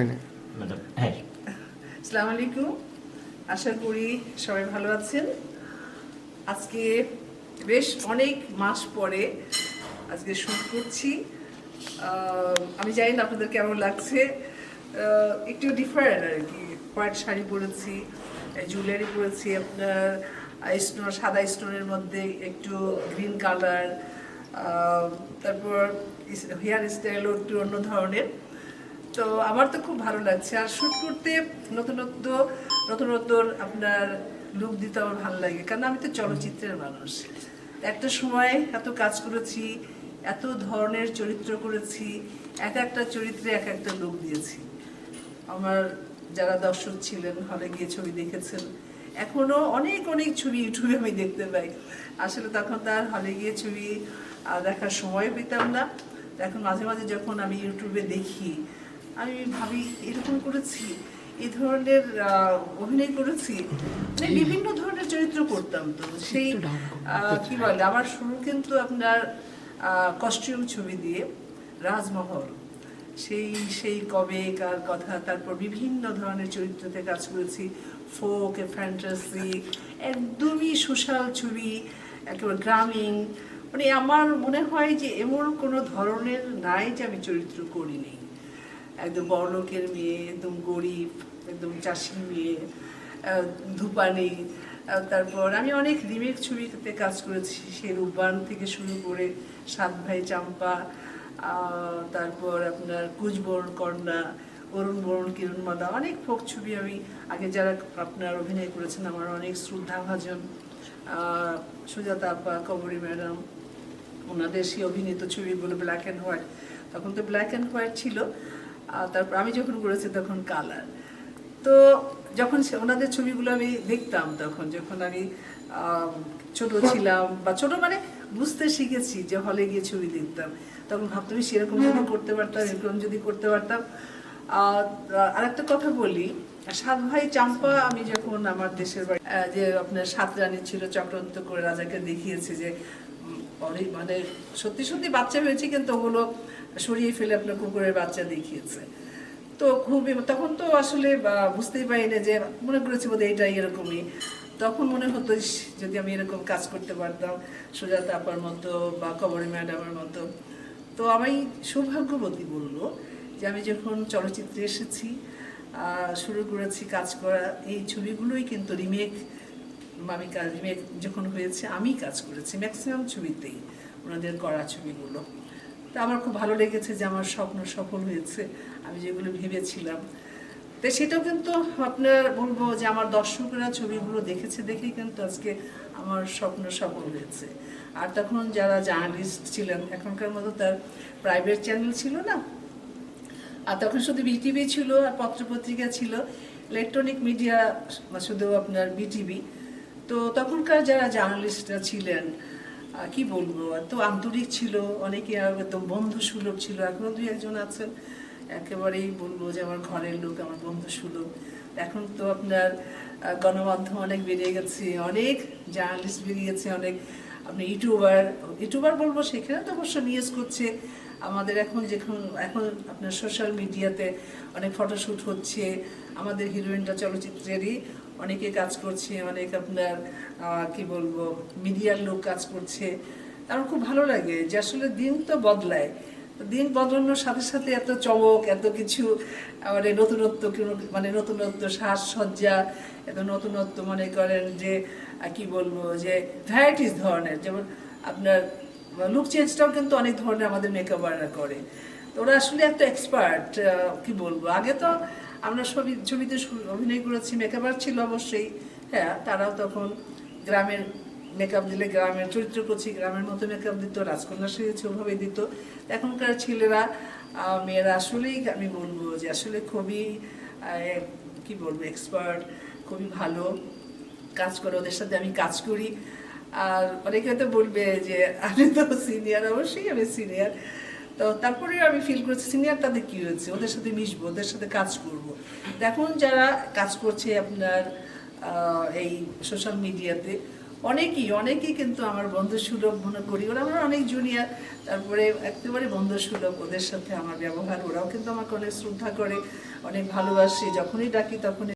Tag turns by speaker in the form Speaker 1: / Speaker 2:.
Speaker 1: হয় না
Speaker 2: হ্যাঁ।
Speaker 3: আসসালামু আলাইকুম। আশা করি সবাই ভালো আছেন। আজকে বেশ অনেক মাস পরে আজকে শুট করছি। আহ, আমি জানি না আপনাদের কেমন লাগছে। আহ, একটু ডিফারেন্ট আর কি। হোয়াইট শাড়ি পরেছি জুয়েলারি পরেছি আপনার স্টোন সাদা স্টোনের মধ্যে একটু গ্রিন কালার তারপর হেয়ার স্টাইলও একটু অন্য ধরনের। তো আমার তো খুব ভালো লাগছে। আর শ্যুট করতে নতুনত্ব নতুনত্ব আপনার লুক দিতে আমার ভালো লাগে। কারণ আমি তো চলচ্চিত্রের মানুষ। একটা সময় এত কাজ করেছি, এত ধরনের চরিত্র করেছি, এক একটা চরিত্রে এক একটা লুক দিয়েছি। আমার যারা দর্শক ছিলেন, হলে গিয়ে ছবি দেখেছেন। এখনও অনেক অনেক ছবি ইউটিউবে আমি দেখতে পাই। আসলে তখন তার হলে গিয়ে ছবি দেখার সময় পেতাম না। এখন মাঝে মাঝে যখন আমি ইউটিউবে দেখি আমি ভাবি এরকম করেছি এ ধরনের অভিনয় করেছি। মানে বিভিন্ন ধরনের চরিত্র করতাম তো সেই কি বলে আমার শুরু কিন্তু আপনার কস্টিউম ছবি দিয়ে রাজমহল। সেই সেই কবে কার কথা তারপর বিভিন্ন ধরনের চরিত্রতে কাজ করেছি। ফোক ফ্যান্টাসি একদমই সোশ্যাল ছবি একেবারে গ্রামীণ। মানে আমার মনে হয় যে এমন কোনো ধরনের নাই যে আমি চরিত্র করিনি। একদম বড়লোকের মেয়ে, একদম গরিব, একদম চাষি মেয়ে ধূপানি তারপর আমি অনেক রিমেক ছবিতে কাজ করেছি, সে রূপবান থেকে শুরু করে সাত ভাই চাম্পা তারপর আপনার কুচবরণ কন্যা, অরুণ বরুণ, কিরণ মাদা, অনেক ফোক ছবি আমি আগে যারা আপনার অভিনয় করেছেন, আমার অনেক শ্রদ্ধা ভাজন সুজাতা আপা, কবরী ম্যাডাম, ওনাদের সেই অভিনীত ছবিগুলো ব্ল্যাক অ্যান্ড হোয়াইট তখন তো ব্ল্যাক অ্যান্ড হোয়াইট ছিল। আর তারপর আমি যখন করেছি তখন কালার। তো যখন ওনাদের ছবিগুলো আমি দেখতাম তখন, যখন আমি ছোট ছিলাম বা ছোট মানে বুঝতে শিখেছি যে হলে গিয়ে ছবি দেখতাম। তখন ভাবতাম সেরকম যদি করতে পারতাম, এরকম যদি করতে পারতাম। আর একটা কথা বলি সাত ভাই চাম্পা, আমি যখন আমার দেশের বাড়ি যে আপনার সাত রানী ছিল, চক্রান্ত করে রাজাকে দেখিয়েছে যে অনেক মানে সত্যি সত্যি বাচ্চা হয়েছে, কিন্তু ওগুলো সরিয়ে ফেলে আপনার কুকুরের বাচ্চা দেখিয়েছে। তো খুবই, তখন তো আসলে বুঝতেই পারি না যে, মনে করেছি বোধ এইটাই এরকমই। তখন মনে হতো যদি আমি এরকম কাজ করতে পারতাম, সুজাতা আপার মতো বা কবরী ম্যাডামের মতো। তো আমি সৌভাগ্যবতী বলব যে, আমি যখন চলচ্চিত্রে এসেছি শুরু করেছি কাজ করা। এই ছবিগুলোই কিন্তু রিমেক আমি কাজ রিমেক যখন হয়েছে আমি কাজ করেছি ম্যাক্সিমাম ছবিতেই ওনাদের করা ছবিগুলো। তা আমার খুব ভালো লেগেছে যে আমার স্বপ্ন সফল হয়েছে, আমি যেগুলো ভেবেছিলাম। তো সেটাও কিন্তু আপনার বলব যে আমার দর্শকরা ছবিগুলো দেখেছে, দেখেই কিন্তু আজকে আমার স্বপ্ন সফল হয়েছে। আর তখন যারা জার্নালিস্ট ছিলেন, এখনকার মতো তার প্রাইভেট চ্যানেল ছিল না আর তখন শুধু বিটিভি ছিল আর পত্রপত্রিকা ছিল ইলেকট্রনিক মিডিয়া শুধু আপনার বিটিভি তো তখনকার যারা জার্নালিস্টরা ছিলেন কি বলব, এত আন্তরিক ছিল, অনেকে একদম বন্ধু সুলভ ছিল। এখনও দুই একজন আছেন, একেবারেই বলব যে আমার ঘরের লোক, আমার বন্ধু সুলভ এখন তো আপনার গণমাধ্যম অনেক বেড়ে গেছে, অনেক জার্নালিস্ট বেরিয়েছে অনেক, আপনি ইউটিউবার ইউটিউবার বলব সেখানে তো অবশ্য নিউজ করছে। আমাদের এখন যখন, এখন আপনার সোশ্যাল মিডিয়াতে অনেক ফটোশ্যুট হচ্ছে, আমাদের হিরোইনটা চলচ্চিত্রেরই অনেকে কাজ করছে, অনেক আপনার কি বলব মিডিয়ার লোক কাজ করছে। আমার খুব ভালো লাগে যে আসলে দিন তো বদলায়। দিন বদলানোর সাথে সাথে এত চমক, এত কিছু মানে নতুনত্ব মানে নতুনত্ব, সাজসজ্জা, এত নতুনত্ব মনে করেন যে কি বলব, যে ভ্যারাইটিস ধরনের। যেমন আপনার লুক চেঞ্জটাও কিন্তু অনেক ধরনের আমাদের মেকআপ করে। তো ওরা আসলে এত এক্সপার্ট কি বলব? আগে তো আমরা ছবি, ছবিতে অভিনয় করেছি মেকআপ ছিল অবশ্যই। হ্যাঁ তারাও তখন গ্রামের মেকআপ দিলে গ্রামের চরিত্র করছি গ্রামের মতো মেকআপ দিত, রাজকন্যা সেজেছে, ওভাবে দিত। এখনকার ছেলেরা মেয়েরা আসলেই আমি বলব যে আসলে খুবই কি বলব এক্সপার্ট খুবই ভালো কাজ করে। ওদের সাথে আমি কাজ করি। আর অনেকে তো বলবে যে, আমি তো সিনিয়র অবশ্যই আমি সিনিয়র তো তারপরে আমি ফিল করছি সিনিয়র তাদের কী হয়েছে? ওদের সাথে মিশবো, ওদের সাথে কাজ করব। এখন যারা কাজ করছে আপনার এই সোশ্যাল মিডিয়াতে অনেকেই অনেকেই কিন্তু আমার বন্ধু সুলভ মনে করি। ওরা আমার অনেক জুনিয়র তারপরে একেবারে বন্ধু সুলভ ওদের সাথে আমার ব্যবহার। ওরাও কিন্তু আমাকে অনেক শ্রদ্ধা করে, অনেক ভালোবাসে। যখনই ডাকি তখনই